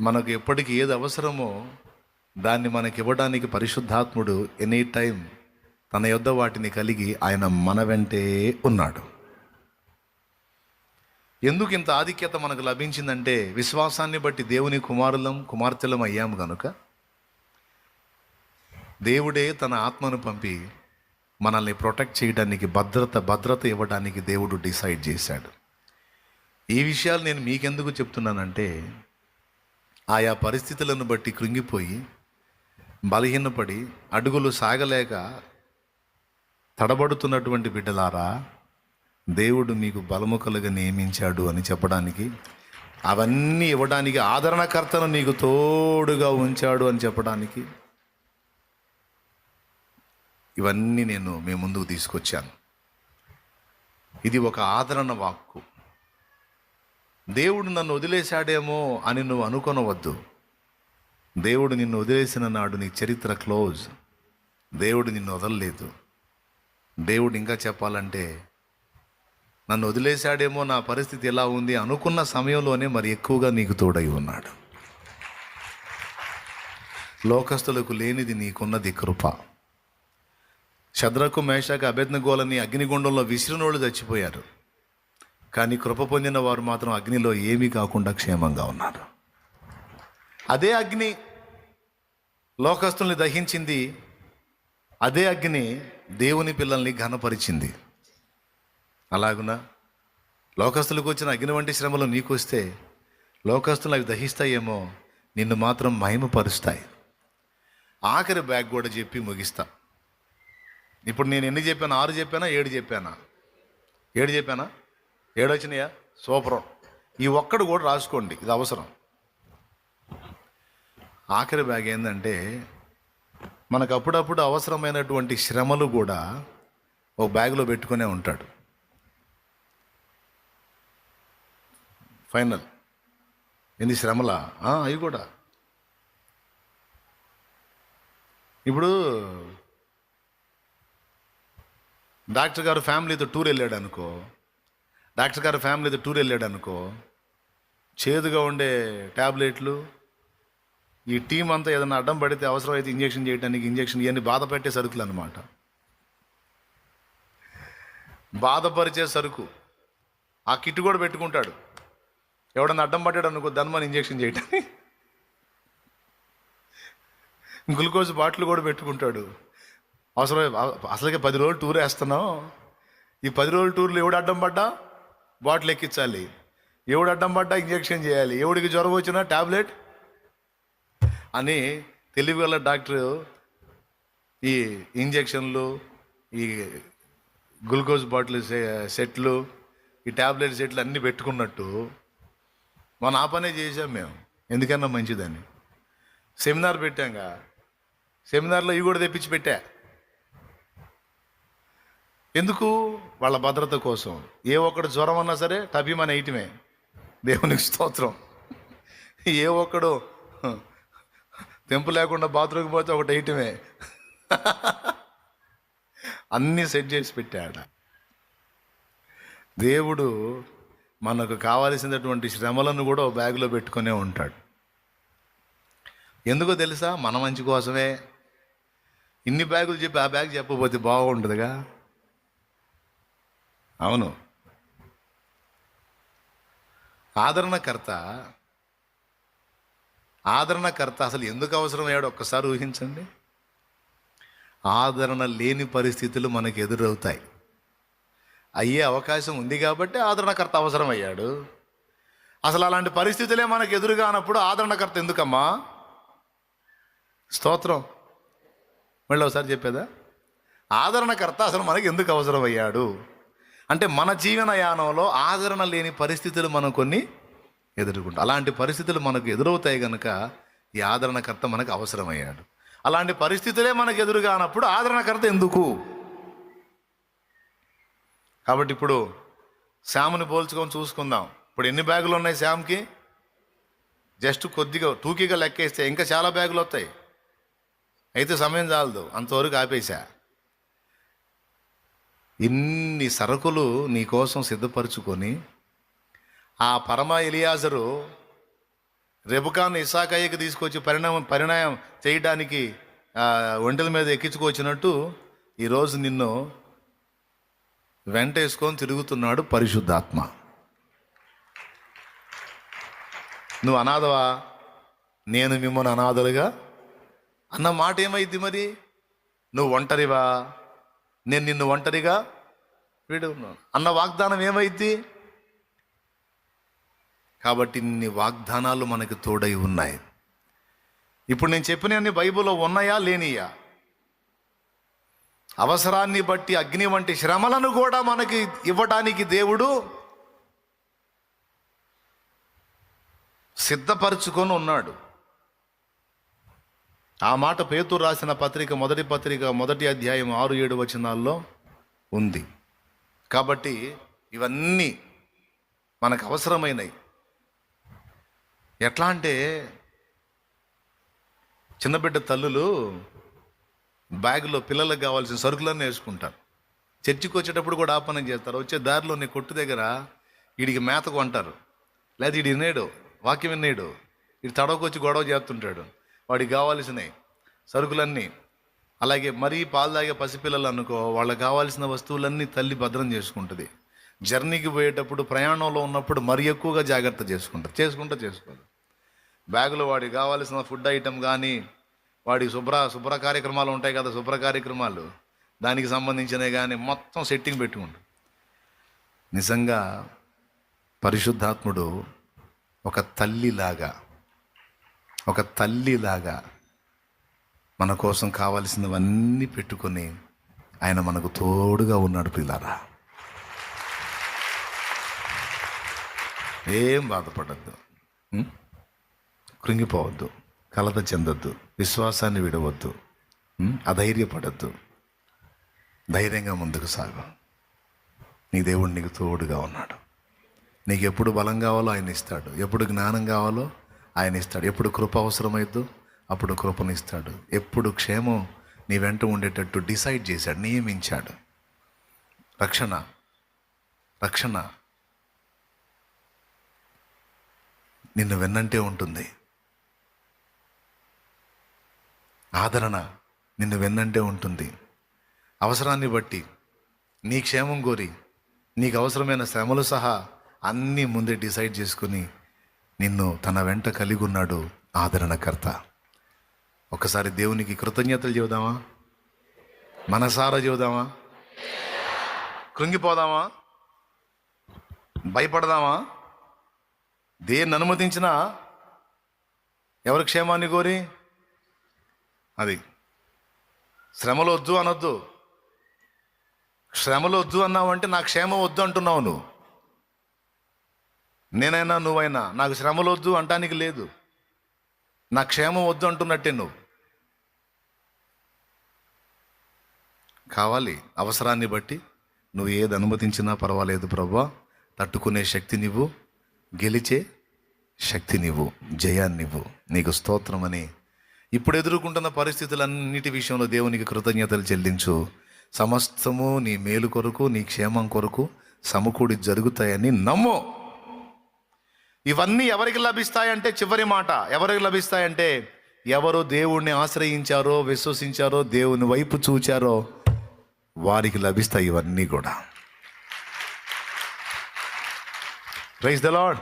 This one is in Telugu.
మనకు ఎప్పటికి ఏది అవసరమో దాన్ని మనకి ఇవ్వడానికి పరిశుద్ధాత్ముడు ఎనీ టైం తన యొద్ద వాటిని కలిగి ఆయన మన వెంటే ఉన్నాడు. ఎందుకు ఇంత ఆధిక్యత మనకు లభించిందంటే విశ్వాసాన్ని బట్టి దేవుని కుమారులం కుమార్తెలం అయ్యాము కనుక దేవుడే తన ఆత్మను పంపి మనల్ని ప్రొటెక్ట్ చేయడానికి భద్రత భద్రత ఇవ్వడానికి దేవుడు డిసైడ్ చేశాడు. ఈ విషయాలు నేను మీకెందుకు చెప్తున్నానంటే ఆయా పరిస్థితులను బట్టి కృంగిపోయి బలహీనపడి అడుగులు సాగలేక తడబడుతున్నటువంటి బిడ్డలారా దేవుడు మీకు బలము కలుగ నియమించాడు అని చెప్పడానికి అవన్నీ ఇవ్వడానికి ఆదరణకర్తను నీకు తోడుగా ఉంచాడు అని చెప్పడానికి ఇవన్నీ నేను మీ ముందుకు తీసుకొచ్చాను. ఇది ఒక ఆదరణ వాక్కు. దేవుడు నన్ను వదిలేశాడేమో అని నువ్వు అనుకొనవద్దు. దేవుడు నిన్ను వదిలేసిన నాడు నీ చరిత్ర క్లోజ్. దేవుడు నిన్ను వదలలేదు. దేవుడు ఇంకా చెప్పాలంటే నన్ను వదిలేశాడేమో నా పరిస్థితి ఎలా ఉంది అనుకున్న సమయంలోనే మరి ఎక్కువగా నీకు తోడై ఉన్నాడు. లోకస్తులకు లేనిది నీకున్నది కృప. శద్రకు మేషాక అభ్యర్థగోలని అగ్నిగుండంలో విసిరినోళ్ళు చచ్చిపోయారు. కానీ కృప పొందిన వారు మాత్రం అగ్నిలో ఏమీ కాకుండా క్షేమంగా ఉన్నారు. అదే అగ్ని లోకస్తుల్ని దహించింది అదే అగ్ని దేవుని పిల్లల్ని ఘనపరిచింది. అలాగునా? లోకస్తులకు వచ్చిన అగ్ని వంటి శ్రమలు నీకు వస్తే లోకస్తులు అవి దహిస్తాయేమో నిన్ను మాత్రం మహిమపరుస్తాయి. ఆఖరి బ్యాగ్ కూడా చెప్పి ముగిస్తా. ఇప్పుడు నేను ఎన్ని చెప్పాను? ఆరు చెప్పానా? ఏడు చెప్పానా? ఏడు చెప్పానా? ఏడొచ్చినాయా? సూపరం. ఈ ఒక్కడు కూడా రాసుకోండి ఇది అవసరం. ఆఖరి బ్యాగ్ ఏంటంటే మనకు అప్పుడప్పుడు అవసరమైనటువంటి శ్రమలు కూడా ఒక బ్యాగ్లో పెట్టుకునే ఉంటాడు. ఫైనల్. ఎన్ని శ్రమలా? అవి కూడా. ఇప్పుడు డాక్టర్ గారు ఫ్యామిలీతో టూర్ వెళ్ళాడు అనుకో డాక్టర్ గారు ఫ్యామిలీతో టూర్ వెళ్ళాడు అనుకో చేదుగా ఉండే ట్యాబ్లెట్లు ఈ టీం అంతా ఏదైనా అడ్డం పడితే అవసరమైతే ఇంజెక్షన్ చేయడానికి ఇంజెక్షన్ ఇవన్నీ బాధ పెట్టే సరుకులు అనమాట బాధపరిచే సరుకు. ఆ కిట్ కూడా పెట్టుకుంటాడు. ఎవడన్నా అడ్డం పడ్డాడు అనుకో ధన్మని ఇంజెక్షన్ చేయటానికి. గ్లూకోజ్ బాటిల్ కూడా పెట్టుకుంటాడు. అవసరం అసలుకే పది రోజులు టూర్ వేస్తున్నాం ఈ పది రోజుల టూర్లో ఎవడు అడ్డం పడ్డా? బాటిల్ ఎక్కించాలి. ఎవడు అడ్డం పడ్డా ఇంజెక్షన్ చేయాలి. ఎవడికి జ్వరం వచ్చినా ట్యాబ్లెట్ అని తెలివిగల డాక్టర్ ఈ ఇంజెక్షన్లు ఈ గ్లూకోజ్ బాటిల్ సెట్లు ఈ ట్యాబ్లెట్ సెట్లు అన్నీ పెట్టుకున్నట్టు మన ఆ పనే చేసాం మేము. ఎందుకన్నా మంచిదని. సెమినార్ పెట్టాంగా. సెమినార్లో ఇవి కూడా తెప్పించి పెట్టా. ఎందుకు? వాళ్ళ భద్రత కోసం. ఏ ఒక్కడు జ్వరం అన్నా సరే టబీమని వేయటమే దేవునికి స్తోత్రం. ఏ ఒక్కడు తెంపు లేకుండా బాత్రూమ్కి పోతే ఒకటి వేయటమే. అన్నీ సెట్ చేసి పెట్టాడు. దేవుడు మనకు కావలసినటువంటి శ్రమలను కూడా ఓ బ్యాగ్లో పెట్టుకునే ఉంటాడు. ఎందుకో తెలుసా? మన మంచి కోసమే. ఇన్ని బ్యాగులు చెప్పి ఆ బ్యాగ్ చెప్పకపోతే బాగుంటుందిగా? అవును. ఆదరణకర్త ఆదరణకర్త అసలు ఎందుకు అవసరమయ్యాడు ఒక్కసారి ఊహించండి. ఆదరణ లేని పరిస్థితులు మనకు ఎదురవుతాయి. అయ్యే అవకాశం ఉంది కాబట్టి ఆదరణకర్త అవసరం అయ్యాడు. అసలు అలాంటి పరిస్థితులే మనకు ఎదురుగానప్పుడు ఆదరణకర్త ఎందుకమ్మా? స్తోత్రం. మళ్ళీ ఒకసారి చెప్పేదా? ఆదరణకర్త అసలు మనకి ఎందుకు అవసరం అయ్యాడు? అంటే మన జీవన యానంలో ఆదరణ లేని పరిస్థితులు మనం కొన్ని ఎదుర్కొంటాం. అలాంటి పరిస్థితులు మనకు ఎదురవుతాయి కనుక ఈ ఆదరణకర్త మనకు అవసరమయ్యాడు. అలాంటి పరిస్థితులే మనకు ఎదురుగానప్పుడు ఆదరణకర్త ఎందుకు? కాబట్టి ఇప్పుడు శ్యామ్ని పోల్చుకొని చూసుకుందాం. ఇప్పుడు ఎన్ని బ్యాగులు ఉన్నాయి శ్యామ్కి? జస్ట్ కొద్దిగా టూకీగా లెక్కేస్తే ఇంకా చాలా బ్యాగులు వస్తాయి. అయితే సమయం చాలదు. అంతవరకు ఆపేశా ఇన్ని సరుకులు నీ కోసం సిద్ధపరచుకొని ఆ పరమ ఎలియాజరు రెబుకాను ఇసాకయ్యకి తీసుకొచ్చి పరిణామం పరిణామం చేయడానికి ఒంటల ఒంటెల మీద ఎక్కించుకొచ్చినట్టు ఈరోజు నిన్ను వెంటేసుకొని తిరుగుతున్నాడు పరిశుద్ధాత్మ. నువ్వు అనాథవా? నేను మిమ్మల్ని అనాథలుగా? అన్న మాట ఏమైంది మరి? నువ్వు ఒంటరివా? నేను నిన్ను ఒంటరిగా వీడు అన్న వాగ్దానం ఏమైంది కాబట్టి ఇన్ని వాగ్దానాలు మనకు తోడై ఉన్నాయి. ఇప్పుడు నేను చెప్పినవన్నీ బైబిల్లో ఉన్నాయా? లేనియా? అవసరాన్ని బట్టి అగ్ని వంటి శ్రమలను కూడా మనకి ఇవ్వటానికి దేవుడు సిద్ధపరచుకొని ఉన్నాడు. ఆ మాట పేతురు రాసిన పత్రిక మొదటి పత్రిక మొదటి అధ్యాయం ఆరు ఏడు వచనాల్లో ఉంది. కాబట్టి ఇవన్నీ మనకు అవసరమైనవి ఎట్లా అంటే చిన్నబిడ్డ తల్లులు బ్యాగులో పిల్లలకు కావాల్సిన సరుకులన్నీ వేసుకుంటారు. చర్చికి వచ్చేటప్పుడు కూడా ఆ పని చేస్తారు. వచ్చే దారిలో నీ కొట్టు దగ్గర వీడికి మేత కొంటారు. లేదా వీడు వినేడు వాక్యం వినేడు వీడు తడవకొచ్చి గొడవ చేస్తుంటాడు. వాడికి కావాల్సినవి సరుకులన్నీ అలాగే మరీ పాలు తాగే పసిపిల్లలు అనుకో వాళ్ళకి కావాల్సిన వస్తువులన్నీ తల్లి భద్రం చేసుకుంటుంది. జర్నీకి పోయేటప్పుడు ప్రయాణంలో ఉన్నప్పుడు మరి ఎక్కువగా జాగ్రత్త చేసుకుంటారు చేసుకుంటూ చేసుకోదు. బ్యాగులో వాడికి కావాల్సిన ఫుడ్ ఐటెం కానీ వాడి శుభ్ర శుభ్ర కార్యక్రమాలు ఉంటాయి కదా శుభ్ర కార్యక్రమాలు దానికి సంబంధించినవి కానీ మొత్తం సెట్టింగ్ పెట్టుకుంటు నిజంగా పరిశుద్ధాత్ముడు ఒక తల్లిలాగా ఒక తల్లిలాగా మన కోసం కావలసినవన్నీ పెట్టుకొని ఆయన మనకు తోడుగా ఉన్నాడు పిల్లారా ఏం బాధపడద్దు. కృంగిపోవద్దు. కలత చెందొద్దు. విశ్వాసాన్ని విడవద్దు. అధైర్యపడద్దు. ధైర్యంగా ముందుకు సాగు. నీ దేవుడు నీకు తోడుగా ఉన్నాడు. నీకు ఎప్పుడు బలం కావాలో ఆయన ఇస్తాడు. ఎప్పుడు జ్ఞానం కావాలో ఆయన ఇస్తాడు. ఎప్పుడు కృప అవసరమైద్దో అప్పుడు కృపనిస్తాడు. ఎప్పుడు క్షేమం నీ వెంట ఉండేటట్టు డిసైడ్ చేశాడు నియమించాడు. రక్షణ రక్షణ. నిన్ను వెన్నంటే ఉంటుంది. ఆదరణ నిన్ను వెన్నంటే ఉంటుంది. అవసరాన్ని బట్టి నీ క్షేమం కోరి నీకు అవసరమైన శ్రమలు సహా అన్నీ ముందే డిసైడ్ చేసుకుని నిన్ను తన వెంట కలిగి ఉన్నాడు ఆదరణకర్త. ఒకసారి దేవునికి కృతజ్ఞతలు చెబుదామా? మనసారా చెబుదామా? కృంగిపోదామా? భయపడదామా? దేన్ని అనుమతించినా ఎవరి క్షేమాన్ని కోరి? అది శ్రమలు వద్దు అనొద్దు. శ్రమలు వద్దు అన్నావంటే నా క్షేమం వద్దు అంటున్నావు నువ్వు. నేనైనా నువ్వైనా నాకు శ్రమలు వద్దు అంటానికి లేదు. నా క్షేమం వద్దు అంటున్నట్టే నువ్వు. కావాలి అవసరాన్ని బట్టి నువ్వు ఏది అనుమతించినా పర్వాలేదు ప్రభా. తట్టుకునే శక్తి నువ్వు గెలిచే శక్తి నీవు జయాన్నివ్వు. నీకు స్తోత్రమని. ఇప్పుడు ఎదుర్కొంటున్న పరిస్థితులన్నిటి విషయంలో దేవునికి కృతజ్ఞతలు చెల్లించు. సమస్తము నీ మేలు కొరకు నీ క్షేమం కొరకు సమకూడి జరుగుతాయని నమ్ము. ఇవన్నీ ఎవరికి లభిస్తాయంటే చివరి మాట ఎవరికి లభిస్తాయంటే ఎవరు దేవుణ్ణి ఆశ్రయించారో విశ్వసించారో దేవుని వైపు చూచారో వారికి లభిస్తాయి ఇవన్నీ కూడా. Praise the lord